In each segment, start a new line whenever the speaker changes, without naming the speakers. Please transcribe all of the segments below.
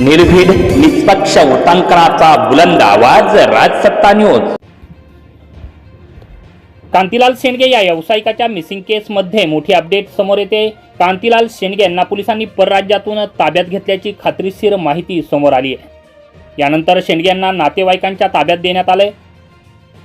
निर्भीड निष्पक्ष उटंकनाचा बुलंद आवाज राजसत्ता न्यूज.
कांतीलाल शेंडगे या व्यावसायिकाच्या मिसिंग केसमध्ये मोठी अपडेट समोर येते. कांतीलाल शेंडगे यांना पोलिसांनी परराज्यातून ताब्यात घेतल्याची खात्रीशीर माहिती समोर आली आहे. यानंतर शेंडगे यांना नातेवाईकांच्या ताब्यात देण्यात आलंय.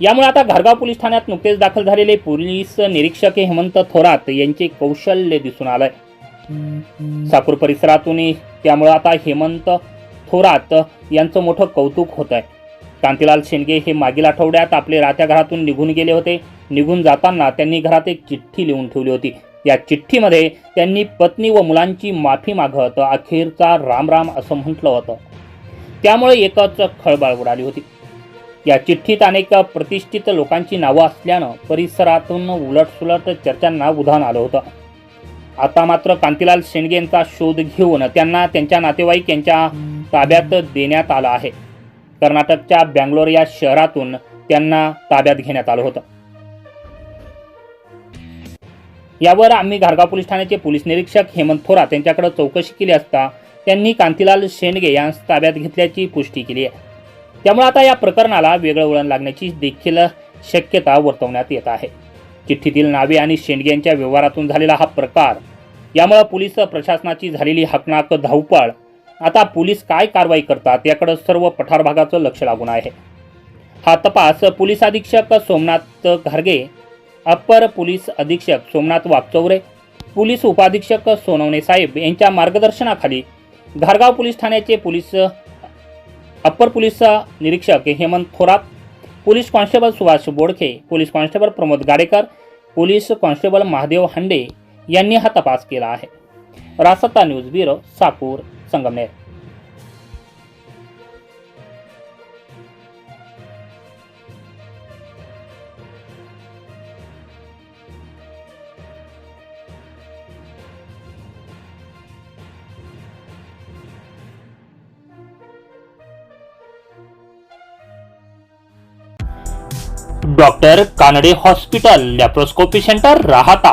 यामुळे आता घरगाव पोलीस ठाण्यात नुकतेच दाखल झालेले पोलीस निरीक्षक हेमंत थोरात यांचे कौशल्य दिसून आलंय. साकूर परिसरातूनही त्यामुळे आता हेमंत थोरात यांचं मोठं कौतुक होत आहे कांतीलाल शेंडगे हे मागील आठवड्यात आपले राहत्या घरातून निघून गेले होते. निघून जाताना त्यांनी घरात एक चिठ्ठी लिहून ठेवली होती. या चिठ्ठीमध्ये त्यांनी पत्नी व मुलांची माफी मागत अखेरचा राम राम असं म्हटलं होतं. त्यामुळे एकच खळबळ उडाली होती. या चिठ्ठीत अनेक प्रतिष्ठित लोकांची नावं असल्यानं परिसरातून उलटसुलट चर्चांना उधाण आलं होतं. आता मात्र कांतीलाल शेंडगे यांचा शोध घेऊन त्यांना त्यांच्या नातेवाईक यांच्या ताब्यात देण्यात आलं आहे. कर्नाटकच्या बँगलोर या शहरातून त्यांना ताब्यात घेण्यात आलं होतं. यावर आम्ही घारगाव पोलीस ठाण्याचे पोलीस निरीक्षक हेमंत थोरात यांच्याकडे चौकशी केली असता त्यांनी कांतीलाल शेंडगे यांस ताब्यात घेतल्याची पुष्टी केली आहे. त्यामुळे आता या प्रकरणाला वेगळं वळण लागण्याची देखील शक्यता वर्तवण्यात येत आहे. चिठ्ठीतील नावे आणि शेंडगे यांच्या व्यवहारातून झालेला हा प्रकार यामुळे पोलीस प्रशासनाची झालेली हकनाक धावपळ. आता पोलीस काय कारवाई करतात याकडे सर्व पठार भागाचं लक्ष लागून आहे. हा तपास पोलीस अधीक्षक सोमनाथ घारगे अप्पर पोलीस अधीक्षक सोमनाथ वागचौरे पोलीस उपाधीक्षक सोनवणे साहेब यांच्या मार्गदर्शनाखाली घारगाव पोलीस ठाण्याचे पोलीस अप्पर पोलीस निरीक्षक Hemant Thorat police constable Subhash Bodkhe police constable Pramod Gadekar police constable Mahadev Hande यांनी हा तपास केला आहे. रासत्ता news bureau, Sakur, Sangamner. Doctor Kanade hospital, laparoscopy centre, Rahata.